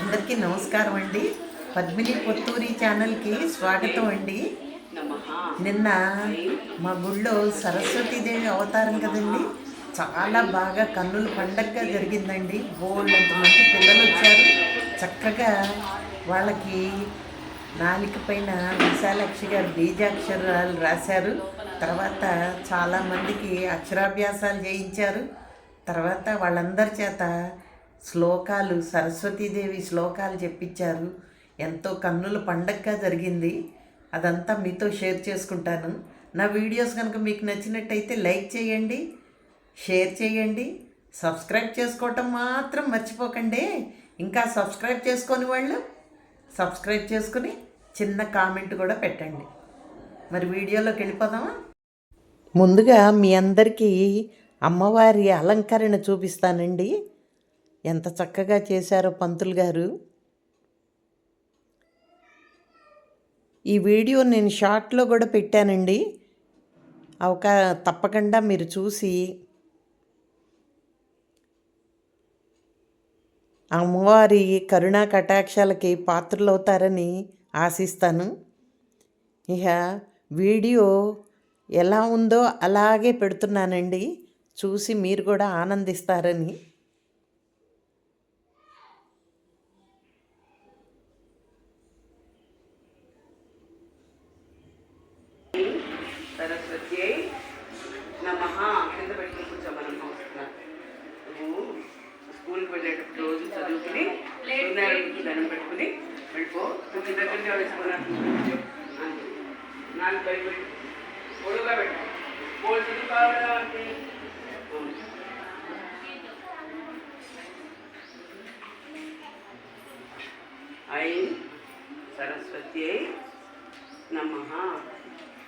అందరికీ నమస్కారం అండి. పద్మిని పొత్తూరి ఛానల్కి స్వాగతం అండి. నిన్న మా గుళ్ళో సరస్వతీదేవి అవతారం కదండి. చాలా బాగా కన్నుల పండగగా జరిగిందండి. బోళ్ళంతమంది పిల్లలు వచ్చారు. చక్కగా వాళ్ళకి నాలిక పైన విశాలాక్షి గారు బీజాక్షరాలు రాశారు. తర్వాత చాలామందికి అక్షరాభ్యాసాలు చేయించారు. తర్వాత వాళ్ళందరి చేత శ్లోకాలు సరస్వతీదేవి శ్లోకాలు చెప్పించారు ఎంతో కన్నుల పండగగా జరిగింది. అదంతా మీతో షేర్ చేసుకుంటాను. నా వీడియోస్ కనుక మీకు నచ్చినట్టయితే లైక్ చేయండి షేర్ చేయండి సబ్స్క్రైబ్ చేసుకోవటం మాత్రం మర్చిపోకండి. ఇంకా సబ్స్క్రైబ్ చేసుకొని వాళ్ళు సబ్స్క్రైబ్ చేసుకుని చిన్న కామెంట్ కూడా పెట్టండి. మరి వీడియోలోకి వెళ్ళిపోదామా? ముందుగా మీ అందరికీ అమ్మవారి అలంకరణ చూపిస్తానండి. ఎంత చక్కగా చేశారో పంతులు గారు. ఈ వీడియో నేను షార్ట్లో కూడా పెట్టానండి. అవకా తప్పకుండా మీరు చూసి అమ్మవారి కరుణా కటాక్షాలకి పాత్రలవుతారని ఆశిస్తాను. ఇక వీడియో ఎలా ఉందో అలాగే పెడుతున్నానండి. చూసి మీరు కూడా ఆనందిస్తారని. సరస్వత్యై నమ కింద పెట్టుకుని కూర్చోమని నమస్కారం నువ్వు స్కూల్కి వెళ్ళేటప్పుడు రోజు చదువుకుని దండం పెట్టుకుని వెళ్ళిపో. నువ్వు కింద కింద వేసుకున్నాను నాలుగు బయట పెట్టు. పొడుగా పెట్టు. పోల్ చదువు కావాలా అంటే ఐం సరస్వత్యై నమ.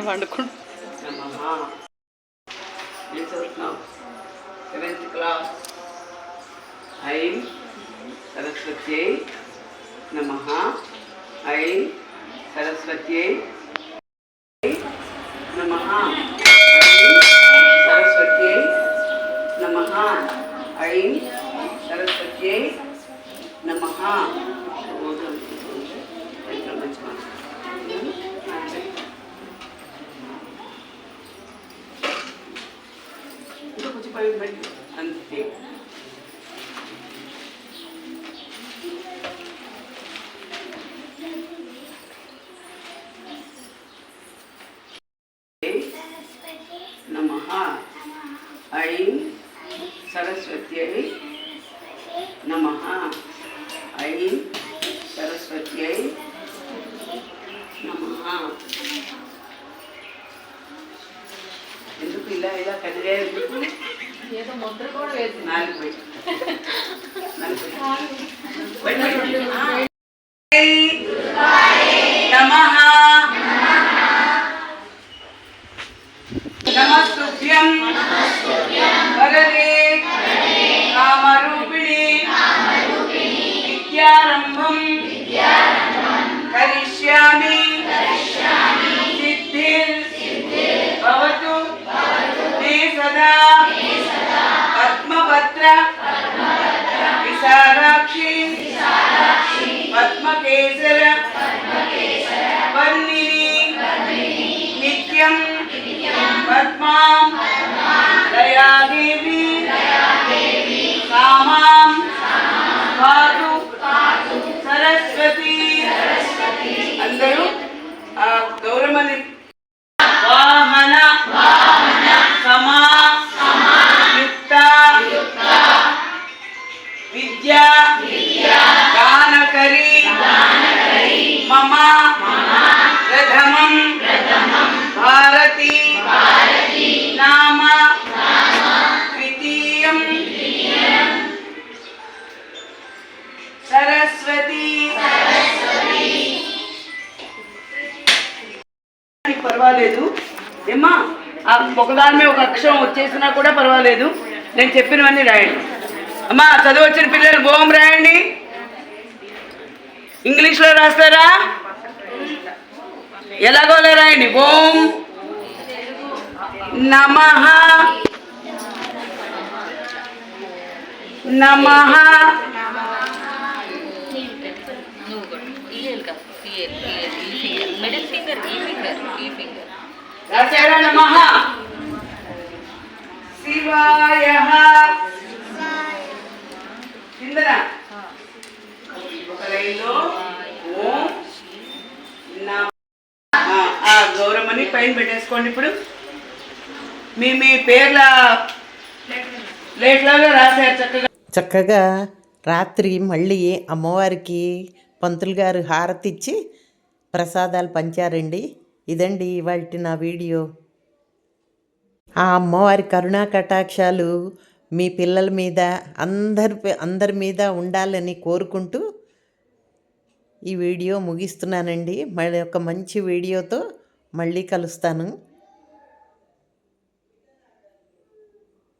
సరస్వత్యై వండుకుంటు సెవెంత్ క్లాస్ ఐం సరస్వత్యై నమ. ఐం సరస్వత్యై నమ సరస్వత్యై నమ. ఐం సరస్వత్యై నమ. ఇంకా కొంచెం పైన పెట్టి అంతే నమ ఐం సరస్వత్యై నమ ఐం సరస్వత్యై నమ ఎందుకు ఇలా ఇలా కదిలే ఎందుకు ఏదో ముద్ర కూడా వేసి నమస్తుభ్యం వరదే Dayadevi, Dayadevi, Kamam, Kamam, పర్వాలేదు. పద్మాం ఆ ఒకదాని ఒక అక్షరం వచ్చేసినా కూడా పర్వాలేదు. నేను చెప్పినవన్నీ రాయండి. అమ్మా చదువు వచ్చిన పిల్లలు ఓం రాయండి. ఇంగ్లీష్లో రాస్తారా? ఎలాగోలా రాయండి. ఓం నమ నమ నువ్వు మిడిల్ ఫింగర్ ఈ ఫింగర్ ఈ ఫింగర్ రాశారా నమః శివాయ. కిందన. ఒక లైన్లో ఓం ఆ, ఆ గౌరమ్మని పైన పెట్టేసుకోండి ఇప్పుడు. మీ మీ పేర్ల? ప్లేట్లాగా రాశారు చక్కగా. చక్కగా రాత్రి మళ్ళీ అమ్మవారికి పంతులు గారు హారతి ఇచ్చి ప్రసాదాలు పంచారండి. ఇదండి ఇవాళ నా వీడియో. ఆ అమ్మవారి కరుణా కటాక్షాలు మీ పిల్లల మీద అందరి అందరి మీద ఉండాలని కోరుకుంటూ ఈ వీడియో ముగిస్తున్నానండి. మళ్ళీ ఒక మంచి వీడియోతో మళ్ళీ కలుస్తాను.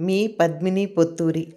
మీ పద్మిని పొత్తూరి.